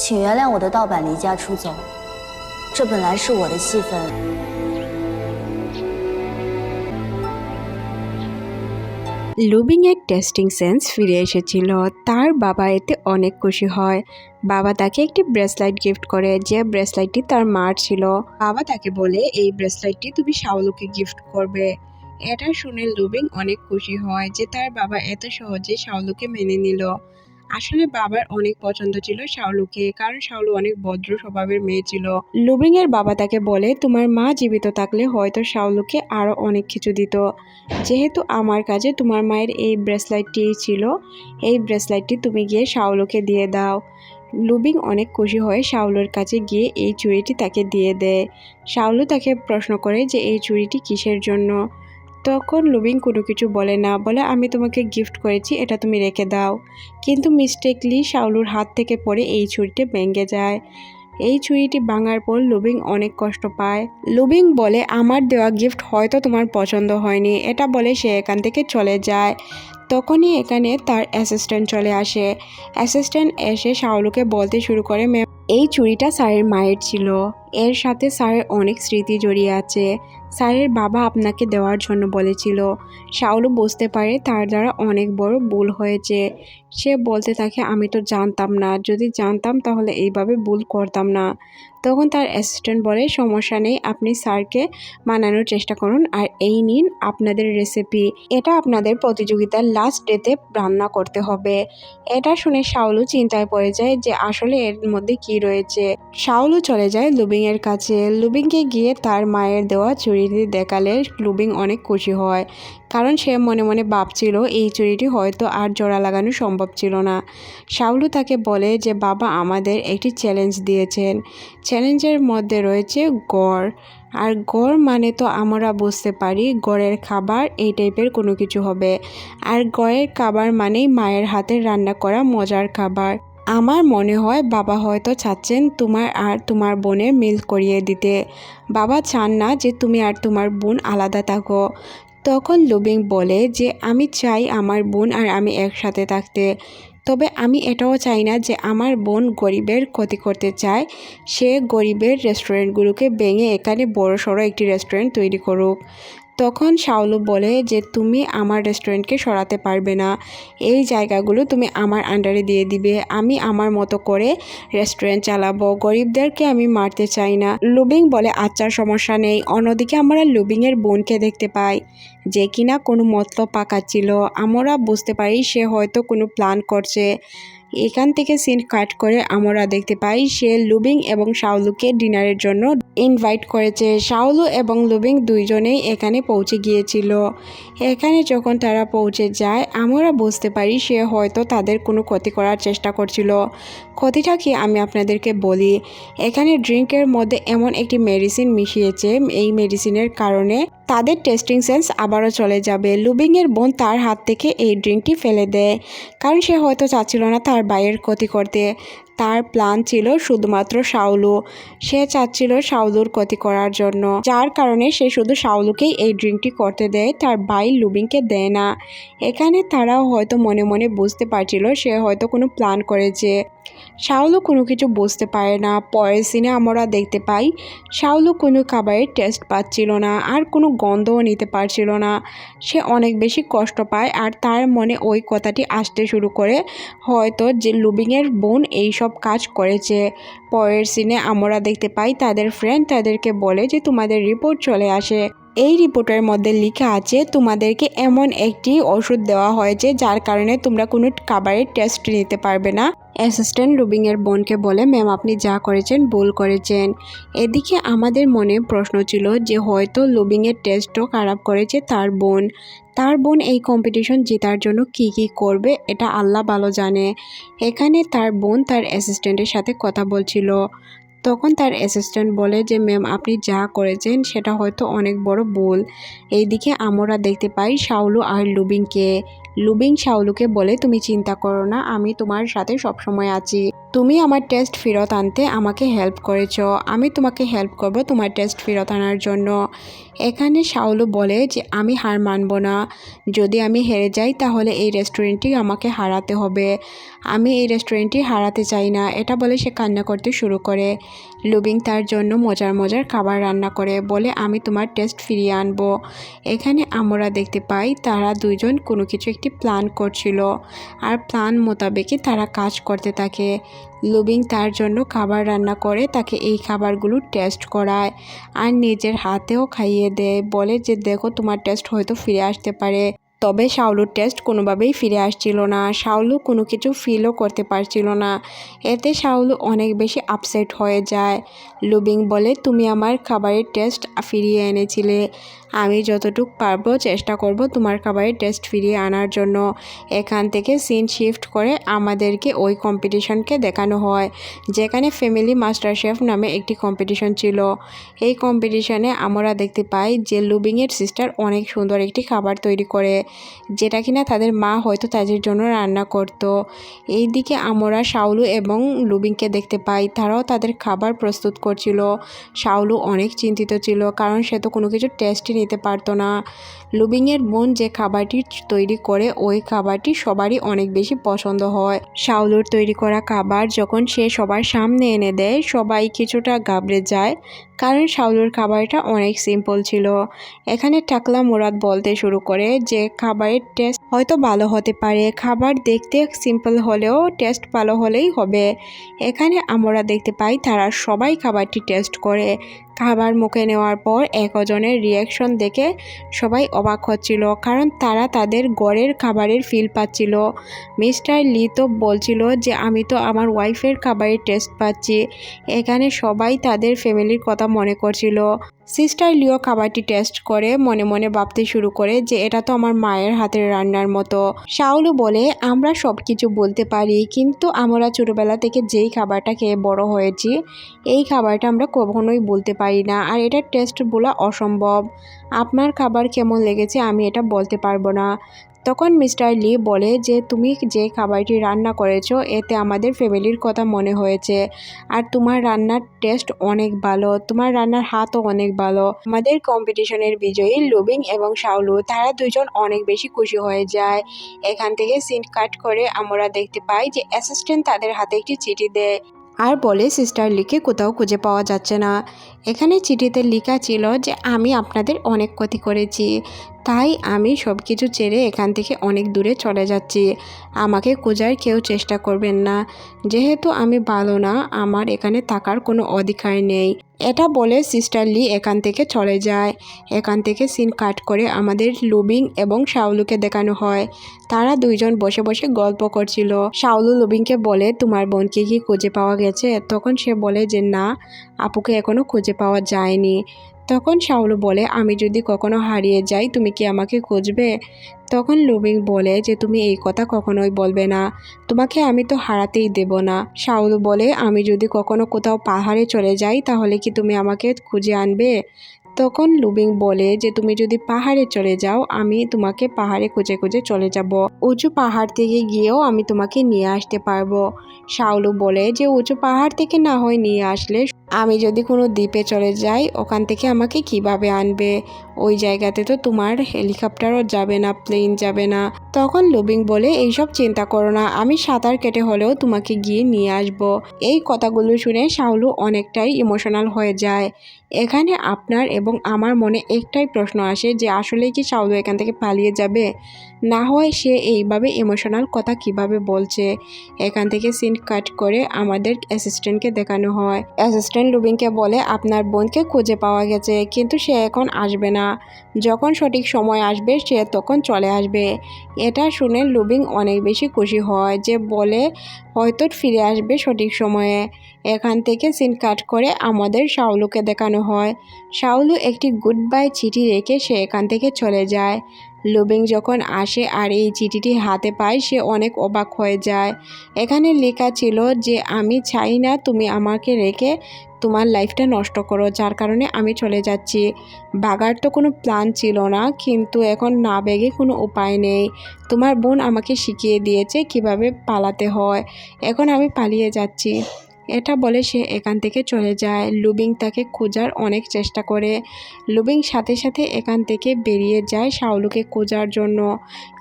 请原谅我的盗版离家出走，这本来是我的戏份。 লুবিংয়ের testing sense ফিরে এসেছিল তার বাবা এতে অনেক খুশি হয় বাবা তাকে একটি ব্রেসলাইট গিফট করে যে ব্রেসলাইটটি তার মার ছিল বাবা তাকে বলে এই ব্রেসলাইটটি তুমি শাওলুকে গিফট করবে এটা শুনে লুবিং অনেক খুশি হয় যে তার বাবা এত সহজে শাওলুকে মেনে নিল আসলে বাবার অনেক পছন্দ ছিল শাওলুকে, কারণ শাওলু অনেক ভদ্র স্বভাবের মেয়ে ছিল। লুবিং এর বাবা তাকে বলে, তোমার মা জীবিত থাকলে হয়তো শাওলুকে আরও অনেক কিছু দিত। যেহেতু আমার কাছে তোমার মায়ের এই ব্রেসলাইটটি ছিল, এই ব্রেসলাইটটি তুমি গিয়ে শাওলুকে দিয়ে দাও। লুবিং অনেক খুশি হয়ে শাওলুর কাছে গিয়ে এই চুড়িটি তাকে দিয়ে দেয়। শাওলু তাকে প্রশ্ন করে যে, এই চুড়িটি কিসের জন্য? তখন লুবিং কোনো কিছু বলে না, বলে, আমি তোমাকে গিফট করেছি, এটা তুমি রেখে দাও। কিন্তু মিস্টেকলি শাওলুর হাত থেকে পড়ে এই ছুরিটি ভেঙে যায়। এই ছুরিটি ভাঙার পর লুবিং অনেক কষ্ট পায়। লুবিং বলে, আমার দেওয়া গিফট হয়তো তোমার পছন্দ হয়নি। এটা বলে সে এখান থেকে চলে যায়। তখনই এখানে তার অ্যাসিস্ট্যান্ট চলে আসে। অ্যাসিস্ট্যান্ট এসে শাওলুকে বলতে শুরু করে, ম্যাম, এই চুড়িটা স্যারের মায়ের ছিল। এর সাথে স্যারের অনেক স্মৃতি জড়িয়ে আছে। স্যারের বাবা আপনাকে দেওয়ার জন্য বলেছিল। শাওলু বুঝতে পারে তার দ্বারা অনেক বড় ভুল হয়েছে। সে বলতে থাকে, আমি তো জানতাম না। যদি জানতাম তাহলে এইভাবে ভুল করতাম না। তখন তার অ্যাসিস্ট্যান্ট বলে, সমস্যা নেই, আপনি স্যারকে মানানোর চেষ্টা করুন আর এই নিন আপনাদের রেসিপি এটা আপনাদের প্রতিযোগিতার লাস্ট ডেতে রান্না করতে হবে। এটা শুনে শাওলু চিন্তায় পড়ে যায় যে আসলে এর মধ্যে কি রয়েছে। শাওলু চলে যায় লুবিংয়ের কাছে। লুবিংকে গিয়ে তার মায়ের দেওয়া চুড়িটি দেখালে লুবিং অনেক খুশি হয়। কারণ সে মনে মনে ভাবছিল, এই চুড়িটি হয়তো আর জোড়া লাগানো সম্ভব ছিল না। শাওলু তাকে বলে যে, বাবা, আমাদের একটি চ্যালেঞ্জ দিয়েছেন। চ্যালেঞ্জের মধ্যে রয়েছে গড়। আর গড় মানে তো আমরা বুঝতে পারি, গড়ের খাবার এই টাইপের কোনো কিছু হবে। আর গড়ের খাবার মানেই মায়ের হাতের রান্না করা মজার খাবার। আমার মনে হয় বাবা হয়তো চাচ্ছেন তোমার আর তোমার বোনের মিল করিয়ে দিতে। বাবা চান না যে তুমি আর তোমার বোন আলাদা থাকো। তখন লুবিং বলে যে, আমি চাই আমার বোন আর আমি একসাথে থাকতে। তবে আমি এটাও চাই না যে আমার বোন গরিবের ক্ষতি করতে চায়। সে গরিবের রেস্টুরেন্টগুলোকে ভেঙে এখানে বড় সড়ো একটি রেস্টুরেন্ট তৈরি করুক। তখন শাওলু বলে যে, তুমি আমার রেস্টুরেন্টকে সরাতে পারবে না। এই জায়গাগুলো তুমি আমার আন্ডারে দিয়ে দিবে। আমি আমার মতো করে রেস্টুরেন্ট চালাবো। গরিবদেরকে আমি মারতে চাই না। লুবিং বলে আচ্ছা সমস্যা নেই। অন্যদিকে আমরা লুবিংয়ের বোনকে দেখতে পাই। যে কিনা কোনো মতলব পাকাচ্ছিল। আমরা বুঝতে পারি সে হয়তো কোনো প্ল্যান করছে। এখান থেকে সিন কাট করে আমরা দেখতে পাই সে লুবিং এবং শাওলুকে ডিনারের জন্য ইনভাইট করেছে। শাওলু এবং লুবিং দুইজনেই এখানে পৌঁছে গিয়েছিল। এখানে যখন তারা পৌঁছে যায়, আমরা বুঝতে পারি সে হয়তো তাদের কোনো ক্ষতি করার চেষ্টা করছিল। ক্ষতিটা কি আমি আপনাদেরকে বলি, এখানে ড্রিঙ্কের মধ্যে এমন একটি মেডিসিন মিশিয়েছে, এই মেডিসিনের কারণে তাদের টেস্টিং সেন্স আবারও চলে যাবে। লুবিংয়ের বোন তার হাত থেকে এই ড্রিঙ্কটি ফেলে দেয়, কারণ সে হয়তো চাচ্ছিল না তার ভাইয়ের ক্ষতি করতে। তার প্ল্যান ছিল শুধুমাত্র শাওলু। সে চাচ্ছিল শাওলুর ক্ষতি করার জন্য। যার কারণে সে শুধু শাওলুকেই এই ড্রিঙ্কটি করতে দেয়, তার ভাই লুবিংকে দেয় না। এখানে তারাও হয়তো মনে মনে বুঝতে পারছিল সে হয়তো কোনো প্ল্যান করেছে। শাওলু কোনো কিছু বুঝতে পারে না। পরের সিনে আমরা দেখতে পাই শাওলু কোনো খাবারের টেস্ট পাচ্ছিল না, আর কোনো গন্ধও নিতে পারছিল না। সে অনেক বেশি কষ্ট পায় আর তার মনে ওই কথাটি আসতে শুরু করে, হয়তো যে লুবিংয়ের বোন এই সব কাজ করেছে। পরের সিনে আমরা দেখতে পাই, তাদের ফ্রেন্ড তাদেরকে বলে যে, তোমাদের রিপোর্ট চলে আসে। এই রিপোর্টের মধ্যে লেখা আছে, তোমাদেরকে এমন একটি ওষুধ দেওয়া হয়েছে যার কারণে তোমরা কোনো খাবারের টেস্ট নিতে পারবে না। অ্যাসিস্ট্যান্ট লুবিংয়ের বোনকে বলে, ম্যাম, আপনি যা করেছেন ভুল করেছেন। এদিকে আমাদের মনে প্রশ্ন ছিল যে, হয়তো লুবিংয়ের টেস্টও খারাপ করেছে তার বোন। তার বোন এই কম্পিটিশন জেতার জন্য কি কি করবে, এটা আল্লাহ ভালো জানে। এখানে তার বোন তার অ্যাসিস্ট্যান্টের সাথে কথা বলছিল। তখন তার অ্যাসিস্ট্যান্ট বলে যে ম্যাম আপনি যা করেছেন সেটা হয়তো অনেক বড় ভুল। এইদিকে আমরা দেখতে পাই শাওলু আর লুবিংকে লুবিং শাওলুকে বলে, তুমি চিন্তা করো না, আমি তোমার সাথে সবসময় আছি। তুমি আমার টেস্ট ফেরত আনতে আমাকে হেল্প করেছ। আমি তোমাকে হেল্প করব তোমার টেস্ট ফেরত আনার জন্য। এখানে শাওলু বলে যে, আমি হার মানব না। যদি আমি হেরে যাই, তাহলে এই রেস্টুরেন্টটি আমাকে হারাতে হবে। আমি এই রেস্টুরেন্টটি হারাতে চাই না। এটা বলে সে কান্না করতে শুরু করে। লুবিং তার জন্য মজার মজার খাবার রান্না করে, বলে, আমি তোমার টেস্ট ফিরিয়ে আনব। এখানে আমরা দেখতে পাই, তারা দুইজন কোনো কিছু একটি প্ল্যান করছিল। আর প্ল্যান মোতাবেকই তারা কাজ করতে থাকে। লুবিং তার জন্য খাবার রান্না করে তাকে এই খাবারগুলো টেস্ট করায় আর নিজের হাতেও খাইয়ে দেয়। বলে যে, দেখো, তোমার টেস্ট হয়তো ফিরে আসতে পারে। তবে শাওলুর টেস্ট কোনোভাবেই ফিরে আসছিল না। শাওলু কোনো কিছু ফিলও করতে পারছিল না। এতে শাওলু অনেক বেশি আপসেট হয়ে যায়। লুবিং বলে, তুমি আমার খাবারের টেস্ট ফিরিয়ে এনেছিলে। আমি যতটুক পারব চেষ্টা করব তোমার খাবারের টেস্ট ফিরিয়ে আনার জন্য। এখান থেকে সিন শিফট করে আমাদেরকে ওই কম্পিটিশনকে দেখানো হয়, যেখানে ফ্যামিলি মাস্টার শেফ নামে একটি কম্পিটিশন ছিল। এই কম্পিটিশনে আমরা দেখতে পাই যে লুবিংয়ের সিস্টার অনেক সুন্দর একটি খাবার তৈরি করে, যেটা কিনা তাদের মা হয়তো তাদের জন্য রান্না করত। এই দিকে আমরা শাওলু এবং লুবিংকে দেখতে পাই, তারাও তাদের খাবার প্রস্তুত করছিল। শাওলু অনেক চিন্তিত ছিল, কারণ সে তো কোনো কিছু টেস্টই নিতে পারতো না। লুবিংয়ের বোন যে খাবারটি তৈরি করে, ওই খাবারটি সবারই অনেক বেশি পছন্দ হয়। শাওলুর তৈরি করা খাবার যখন সে সবার সামনে এনে দেয়, সবাই কিছুটা ঘাবড়ে যায়, কারণ শাওলুর খাবারটা অনেক সিম্পল ছিল। এখানে টাকলা মুরাদ বলতে শুরু করে, যে খাবারের টেস্ট হয়তো ভালো হতে পারে। খাবার দেখতে সিম্পল হলেও টেস্ট ভালো হলেই হবে। এখানে আমরা দেখতে পাই, তারা সবাই খাবারটি টেস্ট করে। খাবার মুখে নেওয়ার পর এক অজনের রিয়াকশন দেখে সবাই অবাক হচ্ছিল, কারণ তারা তাদের গড়ের খাবারের ফিল পাচ্ছিল। মিস্টার লি তো বলছিল যে, আমি তো আমার ওয়াইফের খাবারের টেস্ট পাচ্ছি। এখানে সবাই তাদের ফ্যামিলির কথা মনে করছিল। সিস্টার লিও খাবারটি টেস্ট করে, মনে মনে ভাবতে শুরু করে যে এটা তো আমার মায়ের হাতের রান্নার মতো। শাওলু বলে, আমরা সব কিছু বলতে পারি, কিন্তু আমরা ছোটোবেলা থেকে যেই খাবারটা খেয়ে বড় হয়েছি, এই খাবারটা আমরা কখনোই বলতে পারি না, আর এটা টেস্ট বলা অসম্ভব। আপনার খাবার কেমন লেগেছে আমি এটা বলতে পারব না। তখন মিস্টার লি বলে যে, তুমি যে খাবারটি রান্না করেছ, এতে আমাদের ফ্যামিলির কথা মনে হয়েছে। আর তোমার রান্নার টেস্ট অনেক ভালো, তোমার রান্নার হাতও অনেক ভালো। আমাদের কম্পিটিশনের বিজয়ী লুবিং এবং শাওলু, তারা দুজন অনেক বেশি খুশি হয়ে যায়। এখান থেকে সিন কাট করে আমরা দেখতে পাই যে, অ্যাসিস্ট্যান্ট তাদের হাতে একটি চিঠি দেয়। আর বলে, সিস্টার লিকে কোথাও খুঁজে পাওয়া যাচ্ছে না। এখানে চিঠিতে লেখা ছিল যে আমি আপনাদের অনেক ক্ষতি করেছি। তাই আমি সব কিছু ছেড়ে এখান থেকে অনেক দূরে চলে যাচ্ছি। আমাকে খোঁজার কেউ চেষ্টা করবেন না। যেহেতু আমি ভালো না, আমার এখানে থাকার কোনো অধিকার নেই। এটা বলে সিস্টার লি এখান থেকে চলে যায়। এখান থেকে সিন কাট করে আমাদের লুবিং এবং শাওলুকে দেখানো হয়। তারা দুইজন বসে বসে গল্প করছিল। শাওলু লুবিংকে বলে, তোমার বোনকে কি খুঁজে পাওয়া গেছে? তখন সে বলে যে, না, আপুকে এখনও খুঁজে পাওয়া যায়নি। তখন শাওলু বলে, আমি যদি কখনো হারিয়ে যাই, তুমি কি আমাকে খুঁজবে? তখন লুবিং বলে, যে তুমি এই কথা কখনোই বলবে না। তোমাকে আমি তো হারাতেই দেব না। শাওলু বলে, আমি যদি কখনো কোথাও পাহাড়ে চলে যাই, তাহলে কি তুমি আমাকে খুঁজে আনবে? তখন লুবিং বলে, যে তুমি যদি পাহাড়ে চলে যাও, আমি তোমাকে পাহাড়ে খুঁজে খুঁজে চলে যাব। উঁচু পাহাড় থেকে গিয়েও আমি তোমাকে নিয়ে আসতে পারব। শাওলু বলে, যে উঁচু পাহাড় থেকে না হয় নিয়ে আসলে আমি যদি কোনো দ্বীপে চলে যাই, ওখান থেকে আমাকে কীভাবে আনবে? ওই জায়গাতে তো তোমার হেলিকপ্টারও যাবে না, প্লেন যাবে না। তখন লুবিং বলে, এইসব চিন্তা করো না, আমি সাঁতার কেটে হলেও তোমাকে গিয়ে নিয়ে আসব। এই কথাগুলো শুনে শাওলু অনেকটাই ইমোশনাল হয়ে যায়। এখানে আপনার এবং আমার মনে একটাই প্রশ্ন আসে যে, আসলে কি শাওলু এখান থেকে পালিয়ে যাবে? না হয় সে এইভাবে ইমোশনাল কথা কীভাবে বলছে। এখান থেকে সিন কাট করে আমাদের অ্যাসিস্ট্যান্টকে দেখানো হয়। অ্যাসিস্ট্যান্ট লুবিংকে বলে, আপনার বোনকে খুঁজে পাওয়া গেছে, কিন্তু সে এখন আসবে না। যখন সঠিক সময় আসবে, সে তখন চলে আসবে। এটা শুনে লুবিং অনেক বেশি খুশি হয় যে বলে হয়তো ফিরে আসবে সঠিক সময়ে। এখান থেকে সিন কাট করে আমাদের শাওলুকে দেখানো হয়। শাওলু একটি গুড বাই চিঠি রেখে সে এখান থেকে চলে যায়। লুবিং যখন আসে আর এই চিঠিটি হাতে পায়, সে অনেক অবাক হয়ে যায়। এখানে লেখা ছিল যে, আমি চাই না তুমি আমাকে রেখে তোমার লাইফটা নষ্ট করো, যার কারণে আমি চলে যাচ্ছি। বাগার তো কোনো প্ল্যান ছিল না, কিন্তু এখন না বেগে কোনো উপায় নেই। তোমার বোন আমাকে শিখিয়ে দিয়েছে কীভাবে পালাতে হয়। এখন আমি পালিয়ে যাচ্ছি। এটা বলে সে এখান থেকে চলে যায়। লুবিং তাকে খোঁজার অনেক চেষ্টা করে। লুবিং সাথে সাথে এখান থেকে বেরিয়ে যায় শাওলুকে খোঁজার জন্য।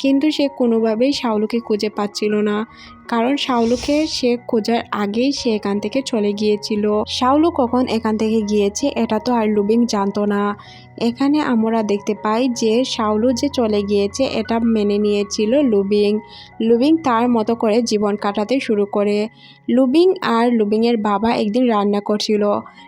কিন্তু সে কোনোভাবেই শাওলুকে খুঁজে পাচ্ছিল না। কারণ শাওলুকে সে খোঁজার আগেই সে এখান থেকে চলে গিয়েছিল। শাওলু কখন এখান থেকে গিয়েছে এটা তো আর লুবিং জানতো না। এখানে আমরা দেখতে পাই যে শাওলু যে চলে গিয়েছে এটা মেনে নিয়েছিল লুবিং লুবিং তার মতো করে জীবন কাটাতে শুরু করে। লুবিং আর লুবিংয়ের বাবা একদিন রান্না করছিল।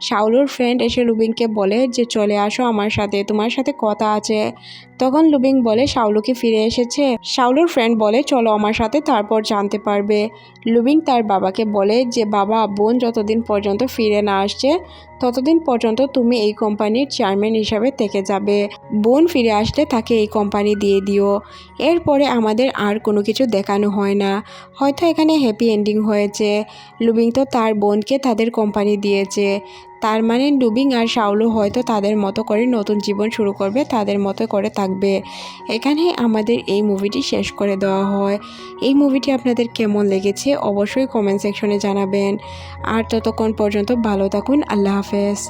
শাওলুর ফ্রেন্ড এসে লুবিংকে বলে যে, চলে আসো আমার সাথে, তোমার সাথে কথা আছে। তখন লুবিং বলে, শাওলুকে ফিরে এসেছে। শাওলুর ফ্রেন্ড বলে, চলো আমার সাথে, তারপর জানতে পারবে। লুবিং তার বাবাকে বলে যে, বাবা, বোন যতদিন পর্যন্ত ফিরে না আসছে, ততদিন পর্যন্ত তুমি এই কোম্পানির চেয়ারম্যান হিসাবে থেকে যাবে। বোন ফিরে আসলে তাকে এই কোম্পানি দিয়ে দিও। এরপরে আমাদের আর কোনো কিছু দেখানো হয় না। হয়তো এখানে হ্যাপি এন্ডিং হয়েছে। লুবিং তো তার বোনকে তাদের কোম্পানি দিয়েছে। তার মানে ডুবিং আর শাওলু হয়তো তাদের মতো করে নতুন জীবন শুরু করবে, তাদের মতো করে থাকবে। এখানে আমাদের এই মুভিটি শেষ করে দেওয়া হয়। এই মুভিটি আপনাদের কেমন লেগেছে অবশ্যই কমেন্ট সেকশনে জানাবেন। আর ততক্ষণ পর্যন্ত ভালো থাকুন, আল্লাহ হাফেজ।